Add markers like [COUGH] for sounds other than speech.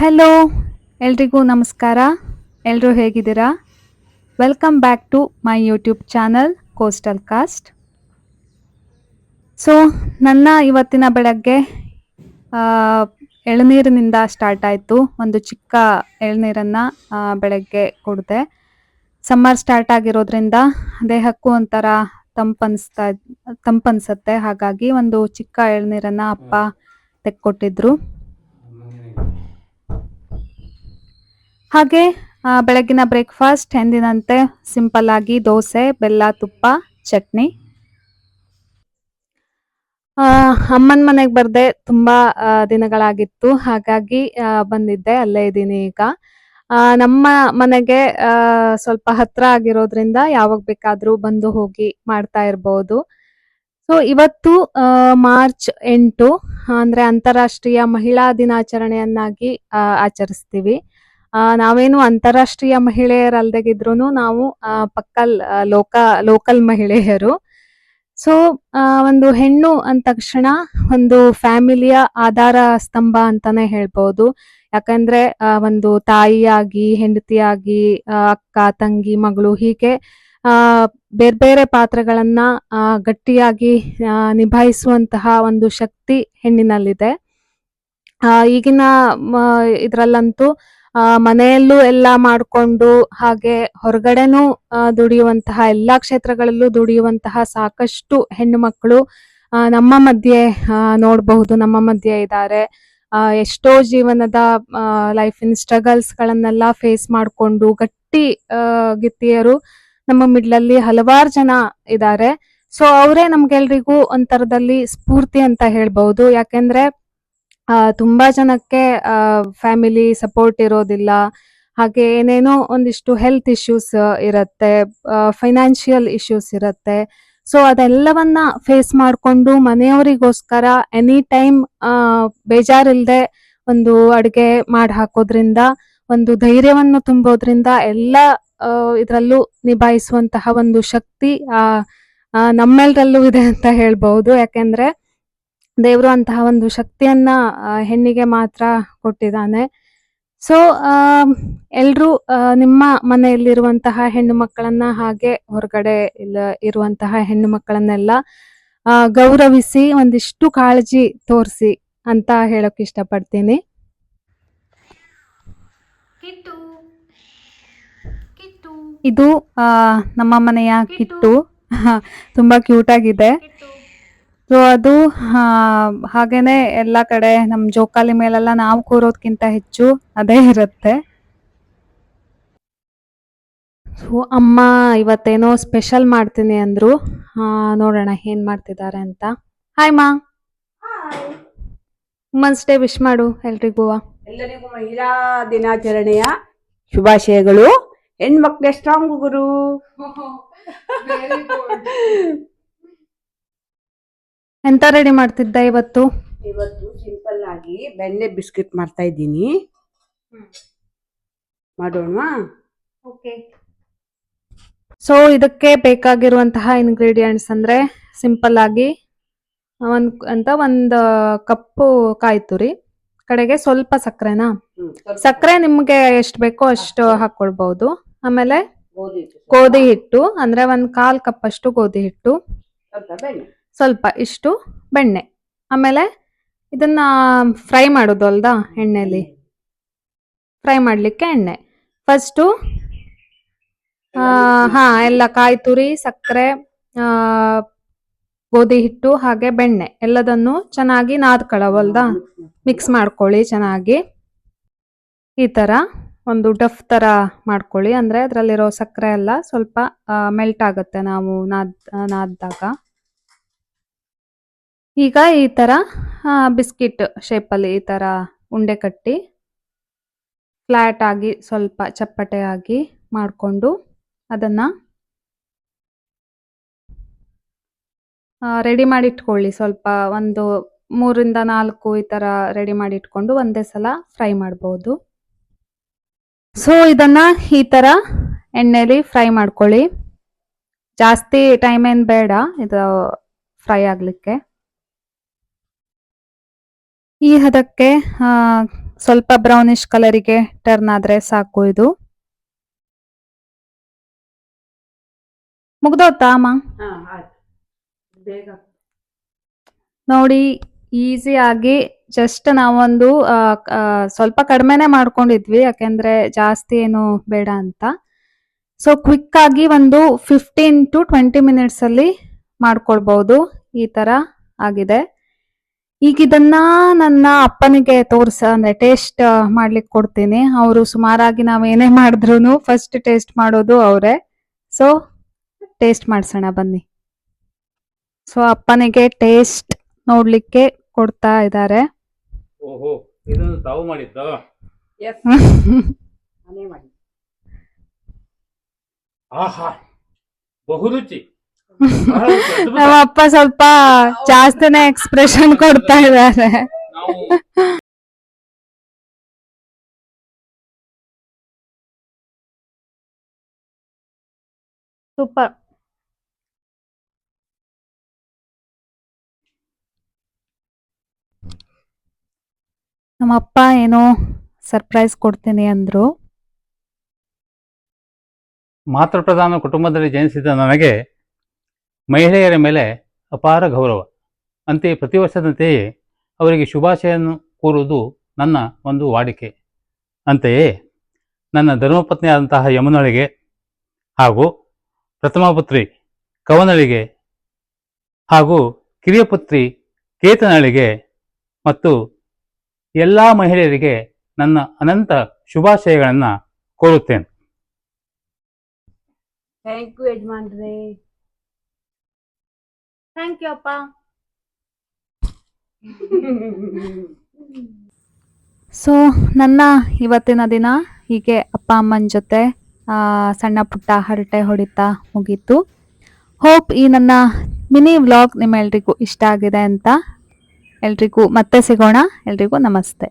Hello ಎಲ್ರಿಗೂ ನಮಸ್ಕಾರ. ಎಲ್ಲರೂ ಹೇಗಿದ್ದೀರಾ? Welcome back to my YouTube channel coastal cost so ನನ್ನ ಇವತ್ತಿನ ಬೆಳಗ್ಗೆ ಎಳನೀರಿನಿಂದ ಸ್ಟಾರ್ಟ್ ಆಯಿತು. ಒಂದು ಚಿಕ್ಕ ಎಳನೀರನ್ನು ಬೆಳಗ್ಗೆ ಕುಡಿದೆ. ಸಮ್ಮರ್ ಸ್ಟಾರ್ಟ್ ಆಗಿರೋದ್ರಿಂದ ದೇಹಕ್ಕೂ ಒಂಥರ ತಂಪನ್ಸ್ತಾ ತಂಪನ್ಸುತ್ತೆ ಹಾಗಾಗಿ ಒಂದು ಚಿಕ್ಕ ಎಳನೀರನ್ನು ಅಪ್ಪ ತೆಕ್ಕೊಟ್ಟಿದ್ರು. ಹಾಗೆ ಆ, ಬೆಳಗಿನ ಬ್ರೇಕ್ಫಾಸ್ಟ್ ಎಂದಿನಂತೆ ಸಿಂಪಲ್ ಆಗಿ ದೋಸೆ ಬೆಲ್ಲ ತುಪ್ಪ ಚಟ್ನಿ. ಅಮ್ಮನ ಮನೆಗೆ ಬರ್ದೆ ತುಂಬಾ ದಿನಗಳಾಗಿತ್ತು. ಹಾಗಾಗಿ ಬಂದಿದ್ದೆ ಅಲ್ಲೇ ಇದ್ದೀನಿ ಈಗ. ನಮ್ಮ ಮನೆಗೆ ಸ್ವಲ್ಪ ಹತ್ರ ಆಗಿರೋದ್ರಿಂದ ಯಾವಾಗ ಬೇಕಾದ್ರೂ ಬಂದು ಹೋಗಿ ಮಾಡ್ತಾ ಇರ್ಬೋದು. ಸೊ ಇವತ್ತು ಮಾರ್ಚ್ ಎಂಟು ಅಂದ್ರೆ ಅಂತಾರಾಷ್ಟ್ರೀಯ ಮಹಿಳಾ ದಿನಾಚರಣೆಯನ್ನಾಗಿ ಆಚರಿಸ್ತೀವಿ. ನಾವೇನು ಅಂತಾರಾಷ್ಟ್ರೀಯ ಮಹಿಳೆಯರಲ್ದಾಗಿದ್ರು ನಾವು ಪಕ್ಕಲ್ ಲೋಕ, ಲೋಕಲ್ ಮಹಿಳೆಯರು. ಸೊ ಒಂದು ಹೆಣ್ಣು ಅಂದ ತಕ್ಷಣ ಒಂದು ಫ್ಯಾಮಿಲಿಯ ಆಧಾರ ಸ್ತಂಭ ಅಂತಾನೆ ಹೇಳ್ಬೋದು. ಯಾಕಂದ್ರೆ ಒಂದು ತಾಯಿಯಾಗಿ, ಹೆಂಡತಿಯಾಗಿ ಅಕ್ಕ, ತಂಗಿ, ಮಗಳು ಹೀಗೆ ಬೇರೆ ಬೇರೆ ಪಾತ್ರಗಳನ್ನ ಗಟ್ಟಿಯಾಗಿ ನಿಭಾಯಿಸುವಂತಹ ಒಂದು ಶಕ್ತಿ ಹೆಣ್ಣಿನಲ್ಲಿದೆ. ಈಗಿನ ಇದರಲ್ಲಂತೂ ಮನೆಯಲ್ಲೂ ಎಲ್ಲ ಮಾಡಿಕೊಂಡು ಹಾಗೆ ಹೊರಗಡೆನೂ ಆ, ದುಡಿಯುವಂತಹ ಎಲ್ಲಾ ಕ್ಷೇತ್ರಗಳಲ್ಲೂ ದುಡಿಯುವಂತಹ ಸಾಕಷ್ಟು ಹೆಣ್ಣು ಮಕ್ಕಳು ಆ, ನಮ್ಮ ಮಧ್ಯೆ ಆ, ನೋಡಬಹುದು ನಮ್ಮ ಮಧ್ಯೆ ಇದ್ದಾರೆ. ಆ, ಎಷ್ಟೋ ಜೀವನದ ಲೈಫಿನ ಸ್ಟ್ರಗಲ್ಸ್ ಗಳನ್ನೆಲ್ಲ ಫೇಸ್ ಮಾಡಿಕೊಂಡು ಗಟ್ಟಿ ಆ, ಗಿತ್ತಿಯರು ನಮ್ಮ ಮಿಡ್ಲಲ್ಲಿ ಹಲವಾರು ಜನ ಇದ್ದಾರೆ. ಸೊ ಅವರೇ ನಮ್ಗೆಲ್ರಿಗೂ ಒಂಥರದಲ್ಲಿ ಸ್ಫೂರ್ತಿ ಅಂತ ಹೇಳ್ಬಹುದು. ಯಾಕೆಂದ್ರೆ ಆ, ತುಂಬಾ ಜನಕ್ಕೆ ಫ್ಯಾಮಿಲಿ ಸಪೋರ್ಟ್ ಇರೋದಿಲ್ಲ. ಹಾಗೆ ಏನೇನೋ ಒಂದಿಷ್ಟು ಹೆಲ್ತ್ ಇಶ್ಯೂಸ್ ಇರತ್ತೆ ಫೈನಾನ್ಷಿಯಲ್ ಇಶ್ಯೂಸ್ ಇರತ್ತೆ. ಸೊ ಅದೆಲ್ಲವನ್ನ ಫೇಸ್ ಮಾಡಿಕೊಂಡು ಮನೆಯವರಿಗೋಸ್ಕರ ಎನಿ ಟೈಮ್ ಬೇಜಾರಿಲ್ಲದೆ ಒಂದು ಅಡುಗೆ ಮಾಡಿ ಹಾಕೋದ್ರಿಂದ ಒಂದು ಧೈರ್ಯವನ್ನು ತುಂಬೋದ್ರಿಂದ ಎಲ್ಲ ಇದರಲ್ಲೂ ನಿಭಾಯಿಸುವಂತಹ ಒಂದು ಶಕ್ತಿ ಆ ನಮ್ಮೆಲ್ಲರಲ್ಲೂ ಇದೆ ಅಂತ ಹೇಳ್ಬಹುದು. ಯಾಕೆಂದ್ರೆ ದೇವರು ಅಂತಹ ಒಂದು ಶಕ್ತಿಯನ್ನ ಹೆಣ್ಣಿಗೆ ಮಾತ್ರ ಕೊಟ್ಟಿದ್ದಾನೆ. ಸೊ ಎಲ್ರೂ ನಿಮ್ಮ ಮನೆಯಲ್ಲಿರುವಂತಹ ಹೆಣ್ಣು ಮಕ್ಕಳನ್ನ ಹಾಗೆ ಹೊರಗಡೆ ಇರುವಂತಹ ಹೆಣ್ಣು ಮಕ್ಕಳನ್ನೆಲ್ಲ ಗೌರವಿಸಿ ಒಂದಿಷ್ಟು ಕಾಳಜಿ ತೋರಿಸಿ ಅಂತ ಹೇಳಕ್ ಇಷ್ಟಪಡ್ತೀನಿ. ಇದು ನಮ್ಮ ಮನೆಯ ಕಿಟ್ಟು. [LAUGHS] ತುಂಬಾ ಕ್ಯೂಟ್ ಆಗಿದೆ. ಸೊ ಅದು ಹಾಗೇನೆ ಎಲ್ಲ ಕಡೆ ನಮ್ಮ ಜೋಕಾಲಿ ಮೇಲೆಲ್ಲ ನಾವು ಕೂರೋದ್ಕಿಂತ ಹೆಚ್ಚು ಅದೇ ಇರುತ್ತೆ. ಸೊ ಅಮ್ಮ ಇವತ್ತೇನೋ ಸ್ಪೆಷಲ್ ಮಾಡ್ತೀನಿ ಅಂದ್ರು. ನೋಡೋಣ ಏನ್ ಮಾಡ್ತಿದ್ದಾರೆ ಅಂತ. ಹಾಯ್ ಮಾ ವುಮನ್ಸ್ ಡೇ ವಿಶ್ ಮಾಡು ಎಲ್ರಿಗೂ. ಎಲ್ಲರಿಗೂ ಮಹಿಳಾ ದಿನಾಚರಣೆಯ ಶುಭಾಶಯಗಳು. ಹೆಣ್ಮಕ್ಳೆ ಸ್ಟ್ರಾಂಗ್ ಗುರು. [LAUGHS] ಎಂತ ರೆಡಿ ಮಾಡ್ತಿದ್ದ ಇವತ್ತು? ಇವತ್ತು ಸಿಂಪಲ್ ಆಗಿ ಬೆಣ್ಣೆ ಬಿಸ್ಕೆಟ್ ಮಾಡ್ತಾ ಇದ್ದೀನಿ. ಓಕೆ. ಸೊ ಇದಕ್ಕೆ ಬೇಕಾಗಿರುವಂತಹ ಇನ್ಗ್ರೀಡಿಯೆಂಟ್ಸ್ ಅಂದ್ರೆ ಸಿಂಪಲ್ ಆಗಿ ಒಂದ್ ಅಂತ ಒಂದ್ ಕಪ್ಪು ಕಾಯಿ ತುರಿ ಕಡೆಗೆ ಸ್ವಲ್ಪ ಸಕ್ಕರೆನಾ? ಸಕ್ಕರೆ ನಿಮ್ಗೆ ಎಷ್ಟು ಬೇಕೋ ಅಷ್ಟು ಹಾಕೊಳ್ಬಹುದು ಆಮೇಲೆ. ಗೋಧಿ ಹಿಟ್ಟು. ಅಂದ್ರೆ ಒಂದ್ ಕಾಲ್ ಕಪ್ ಅಷ್ಟು ಗೋಧಿ ಹಿಟ್ಟು. ಸ್ವಲ್ಪ ಇಷ್ಟು ಬೆಣ್ಣೆ. ಆಮೇಲೆ ಇದನ್ನ ಫ್ರೈ ಮಾಡೋದು ಅಲ್ದಾ ಎಣ್ಣೆಲಿ? ಫ್ರೈ ಮಾಡ್ಲಿಕ್ಕೆ ಎಣ್ಣೆ. ಫಸ್ಟು ಹಾ, ಎಲ್ಲ ಕಾಯಿ ತುರಿ, ಸಕ್ಕರೆ ಗೋಧಿ ಹಿಟ್ಟು, ಹಾಗೆ ಬೆಣ್ಣೆ. ಎಲ್ಲದನ್ನು ಚೆನ್ನಾಗಿ ನಾದ್ಕೊಳ್ಳವಲ್ದಾ ಮಿಕ್ಸ್ ಮಾಡ್ಕೊಳ್ಳಿ ಚೆನ್ನಾಗಿ. ಈ ತರ ಒಂದು ಡಫ್ ತರ ಮಾಡ್ಕೊಳ್ಳಿ. ಅಂದ್ರೆ ಅದರಲ್ಲಿರೋ ಸಕ್ಕರೆ ಎಲ್ಲ ಸ್ವಲ್ಪ ಮೆಲ್ಟ್ ಆಗುತ್ತೆ ನಾವು ನಾದ್, ನಾದ್ದಾಗ. ಈಗ ಈ ಥರ ಬಿಸ್ಕಿಟ್ ಶೇಪಲ್ಲಿ ಈ ಥರ ಉಂಡೆ ಕಟ್ಟಿ ಫ್ಲ್ಯಾಟ್ ಆಗಿ ಸ್ವಲ್ಪ ಚಪ್ಪಟೆ ಆಗಿ ಮಾಡಿಕೊಂಡು ಅದನ್ನು ರೆಡಿ ಮಾಡಿ ಇಟ್ಕೊಳ್ಳಿ. ಸ್ವಲ್ಪ ಒಂದು ಮೂರಿಂದ ನಾಲ್ಕು ಈ ಥರ ರೆಡಿ ಮಾಡಿ ಇಟ್ಕೊಂಡು ಒಂದೇ ಸಲ ಫ್ರೈ ಮಾಡ್ಬೋದು. ಸೊ ಇದನ್ನು ಈ ಥರ ಎಣ್ಣೆಲಿ ಫ್ರೈ ಮಾಡ್ಕೊಳ್ಳಿ. ಜಾಸ್ತಿ ಟೈಮ್ ಏನು ಬೇಡ, ಇದು ಫ್ರೈ ಆಗ್ಲಿಕ್ಕೆ. ಈ ಹದಕ್ಕೆ ಸ್ವಲ್ಪ ಬ್ರೌನಿಶ್ ಕಲರಿಗೆ ಟರ್ನ್ ಆದ್ರೆ ಸಾಕು ಇದು. ಮುಗ್ದೋತಾ ಅಮ್ಮ? ನೋಡಿ ಈಸಿ ಆಗಿ ಜಸ್ಟ್ ನಾವೊಂದು ಸ್ವಲ್ಪ ಕಡಿಮೆನೆ ಮಾಡ್ಕೊಂಡಿದ್ವಿ ಯಾಕೆಂದ್ರೆ ಜಾಸ್ತಿ ಏನು ಬೇಡ ಅಂತ. ಸೊ ಕ್ವಿಕ್ ಆಗಿ ಒಂದು ಫಿಫ್ಟೀನ್ ಟು ಟ್ವೆಂಟಿ ಮಿನಿಟ್ಸ್ ಅಲ್ಲಿ ಮಾಡ್ಕೊಳ್ಬಹುದು ಈ ತರ ಆಗಿದೆ. ಈಗ ಇದನ್ನ ನನ್ನ ಅಪ್ಪನಿಗೆ ತೋರ್ಸ ಅಂದ್ರೆ ಟೇಸ್ಟ್ ಮಾಡ್ಲಿಕ್ಕೆ ಕೊಡ್ತೀನಿ. ಅವರು ಸುಮಾರಾಗಿ ನಾವೇನೇ ಏನೇ ಮಾಡಿದ್ರು ಫಸ್ಟ್ ಟೇಸ್ಟ್ ಮಾಡೋದು ಅವರೇ. ಸೊ ಟೇಸ್ಟ್ ಮಾಡ್ಸೋಣ ಬನ್ನಿ. ಸೊ ಅಪ್ಪನಿಗೆ ಟೇಸ್ಟ್ ನೋಡ್ಲಿಕ್ಕೆ ಕೊಡ್ತಾ ಇದ್ದಾರೆ ಓಹೋ ಇದನ್ನು ತಾವು ಮಾಡಿದ್ದ? ಎಸ್ ಮನೆ [LAUGHS] ಮಾಡಿ ಆಹಾ ಬಹುರುಚಿ. ನಮ್ಮ ಅಪ್ಪ ಸ್ವಲ್ಪ ಜಾಸ್ತಿನೇ ಎಕ್ಸ್ಪ್ರೆಷನ್ ಕೊಡ್ತಾ ಇದ್ದಾರೆ. ಸೂಪರ್ ನಮ್ಮ ಅಪ್ಪ ಏನೋ ಸರ್ಪ್ರೈಸ್ ಕೊಡ್ತೀನಿ ಅಂದ್ರು. ಮಾತೃ ಪ್ರಧಾನ ಕುಟುಂಬದಲ್ಲಿ ಜನಿಸಿದ ನನಗೆ ಮಹಿಳೆಯರ ಮೇಲೆ ಅಪಾರ ಗೌರವ. ಅಂತೆಯೇ ಪ್ರತಿ ವರ್ಷದಂತೆಯೇ ಅವರಿಗೆ ಶುಭಾಶಯನ್ನು ಕೋರುವುದು ನನ್ನ ಒಂದು ವಾಡಿಕೆ. ಅಂತೆಯೇ ನನ್ನ ಧರ್ಮಪತ್ನಿಯಾದಂತಹ ಯಮುನಳಿಗೆ ಹಾಗೂ ಪ್ರಥಮ ಪುತ್ರಿ ಕವನಳಿಗೆ ಹಾಗೂ ಕಿರಿಯ ಪುತ್ರಿ ಕೇತನಳಿಗೆ ಮತ್ತು ಎಲ್ಲ ಮಹಿಳೆಯರಿಗೆ ನನ್ನ ಅನಂತ ಶುಭಾಶಯಗಳನ್ನು ಕೋರುತ್ತೇನೆ. ಥ್ಯಾಂಕ್ ಯು ಯಜಮಾನ್ರೆ. ಥ್ಯಾಂಕ್ ಯು ಅಪ್ಪ. ಸೊ ನನ್ನ ಇವತ್ತಿನ ದಿನ ಹೀಗೆ ಅಪ್ಪ ಅಮ್ಮನ ಜೊತೆ ಸಣ್ಣ ಪುಟ್ಟ ಹರಟೆ ಹೊಡಿತಾ ಮುಗೀತು. ಹೋಪ್ ಈ ನನ್ನ ಮಿನಿ ವ್ಲಾಗ್ ನಿಮ್ಮೆಲ್ರಿಗೂ ಇಷ್ಟ ಆಗಿದೆ ಅಂತ ಎಲ್ರಿಗೂ ಮತ್ತೆ ಸಿಗೋಣ. ಎಲ್ರಿಗೂ ನಮಸ್ತೆ.